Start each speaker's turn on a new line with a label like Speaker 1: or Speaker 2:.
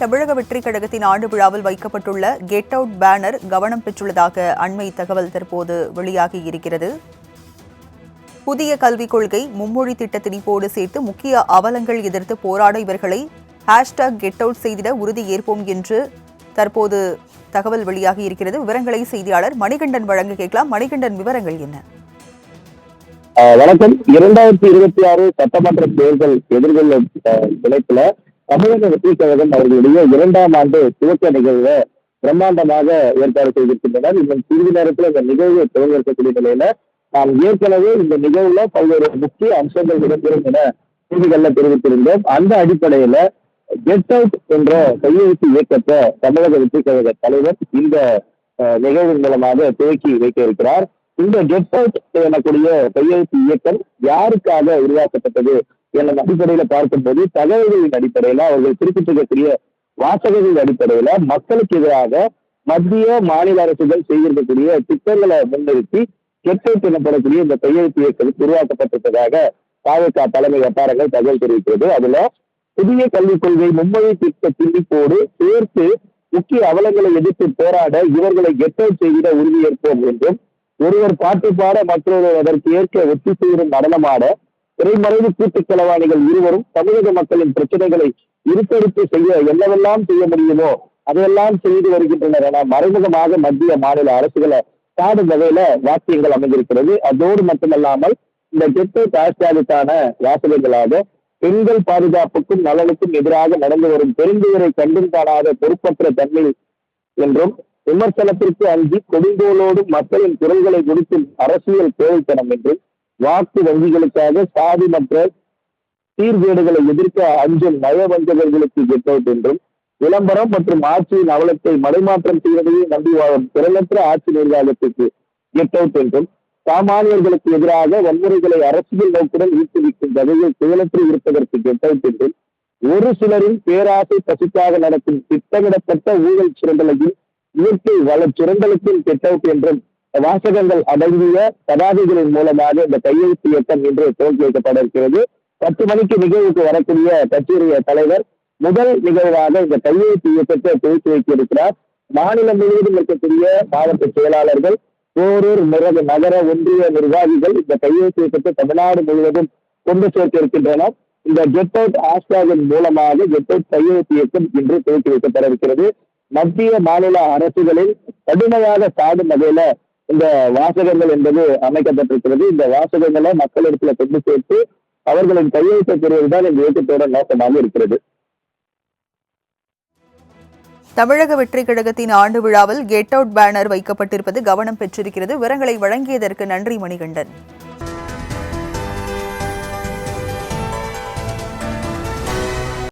Speaker 1: தமிழக வெற்றி கழகத்தின் ஆண்டு விழாவில் வைக்கப்பட்டுள்ள கெட் அவுட் பேனர் கவனம் பெற்றுள்ளதாக அண்மை தகவல் தற்போது வெளியாகி இருக்கிறது. புதிய கல்விக் கொள்கை மும்மொழி திட்ட திணிப்போடு சேர்த்து முக்கிய அவலங்கள் எதிர்த்து போராட இவர்களை ஹேஷ்டாக் கெட் அவுட் செய்திட உறுதி ஏற்போம் என்று தற்போது தகவல் வெளியாகி இருக்கிறது. விவரங்களை செய்தியாளர் மணிகண்டன் வழங்க கேட்கலாம். மணிகண்டன் விவரங்கள் என்ன?
Speaker 2: வணக்கம். இரண்டாயிரத்தி இருபத்தி ஆறு சட்டமன்ற தேர்தல் எதிர்கொள்ளும் ஆஹ் தமிழக வெற்றி கழகம் அவர்களுடைய இரண்டாம் ஆண்டு துவக்க நிகழ்வை பிரம்மாண்டமாக ஏற்பாடு செய்திருக்கின்றனர். இன்னும் சிறிது நேரத்தில் இந்த நிகழ்வு துவங்க இருக்கக்கூடிய நிலையில நாம் ஏற்கனவே இந்த நிகழ்வுல பல்வேறு முக்கிய அம்சங்கள் இடம்பெறும் என செய்திகள்ல தெரிவித்திருந்தோம். அந்த அடிப்படையில கெட் அவுட் என்ற கையெழுத்து இயக்கத்தை தமிழக வெற்றி கழக தலைவர் இந்த நிகழ்வின் மூலமாக துவக்கி வைக்க இருக்கிறார் இந்த கெட் அவுட் எனக்கூடிய கையெழுத்து இயக்கம் யாருக்காக உருவாக்கப்பட்டது என்ற அடிப்படையில பார்க்கும்போது தகவல்களின் அடிப்படையில அவர்கள் குறிப்பிட்டிருக்கக்கூடிய வாசகங்களின் அடிப்படையில மக்களுக்கு எதிராக மத்திய மாநில அரசுகள் செய்திருக்கக்கூடிய திட்டங்களை முன்னிறுத்தி கெட் எனப்படக்கூடிய இந்த கையெழுத்து இயக்கம் உருவாக்கப்பட்டிருப்பதாக பாஜக தலைமை வட்டாரங்கள் தகவல் தெரிவிக்கிறது. அதுல புதிய கல்விக் கொள்கை மும்மொழி திட்ட திண்டிப்போடு சேர்த்து முக்கிய அவலங்களை எதிர்த்து போராட இவர்களை கெட்டோட் செய்திட உறுதியேற்போம் என்றும் ஒருவர் பாட்டு பாட மற்றொருவர் அதற்கு ஏற்க ஒத்தி செய்யும் நடனமாட இறைமறைவு கூட்டு செலவாணிகள் இருவரும் தமிழக மக்களின் பிரச்சனைகளை இருத்தெடுத்து செய்ய என்னவெல்லாம் செய்ய முடியுமோ அதையெல்லாம் செய்து வருகின்றனர் என மறைமுகமாக மத்திய மாநில அரசுகளை சாடும் வகையில வாக்கியங்கள் அமைந்திருக்கிறது. அதோடு மட்டுமல்லாமல் இந்த கெட்டு ஹேஷ்டேகுக்கான வாசகங்களாக பெண்கள் பாதுகாப்புக்கும் நலனுக்கும் எதிராக நடந்து வரும் பெருந்துயரை கண்டும் காணாத பொறுப்பற்ற தன்மை என்றும் விமர்சனத்திற்கு அஞ்சி கொடுங்கோலோடும் மக்களின் குரல்களை கொடுக்கும் அரசியல் கோவைத்தனம் என்றும் வாக்கு வங்கிகளுக்காக சாதி மற்ற சீர்கேடுகளை எதிர்க்க அஞ்சும் நயவஞ்சகர்களுக்கு கெட் அவுட் என்றும் விளம்பரம் மற்றும் ஆட்சியின் அவலத்தை மடைமாற்றம் செய்வதையே நம்பி வாழும் திறனற்ற ஆட்சி நிர்வாகத்திற்கு கெட் அவுட் என்றும் சாமானியர்களுக்கு எதிராக வன்முறைகளை அரசியல் நோக்குடன் ஊக்குவிக்கும் வகையில் செயலற்று இருப்பதற்கு கெட் அவுட் என்றும் ஒரு சிலரின் பேராசை பசிக்காக நடக்கும் திட்டமிடப்பட்ட ஊழல் சுரண்டலையும் இயற்கை வள சுரண்டலுக்கும் கெட் அவுட் என்றும் வாசகங்கள் அடங்கிய பதாகைகளின் மூலமாக இந்த கையெழுத்து இயக்கம் இன்று துவக்கி வைக்கப்பட இருக்கிறது பத்து மணிக்கு நிகழ்வுக்கு வரக்கூடிய கட்சியுடைய தலைவர் முதல் நிகழ்வாக இந்த கையெழுத்து இயக்கத்தை துவக்கி வைக்கியிருக்கிறார் மாநிலம் முழுவதும் இருக்கக்கூடிய மாவட்ட செயலாளர்கள் போரூர் நிறக நகர ஒன்றிய நிர்வாகிகள் இந்த கையெழுத்து இயக்கத்தை தமிழ்நாடு முழுவதும் கொண்டு சேர்க்க இருக்கின்றனர். இந்த கெட் அவுட் ஹேஷ்டாகின் மூலமாக கெட் அவுட் கையெழுத்து இயக்கம் இன்று துவக்கி வைக்கப்பட இருக்கிறது மத்திய மாநில அரசுகளில் கடுமையாக சாடும் வகையில இந்த வாசகங்கள் என்பது அமைக்கப்பட்டிருக்கிறது. இந்த வாசகங்களை மக்களிடத்துல கொண்டு சேர்த்து அவர்களின் கையெழுத்தை பெறுவதுதான் இந்த இயக்கத்தோட நோக்கமாக இருக்கிறது.
Speaker 1: தமிழக வெற்றி கழகத்தின் ஆண்டு விழாவில் கெட் அவுட் பேனர் வைக்கப்பட்டிருப்பது கவனம் பெற்றிருக்கிறது. விவரங்களை வழங்கியதற்கு நன்றி மணிகண்டன்.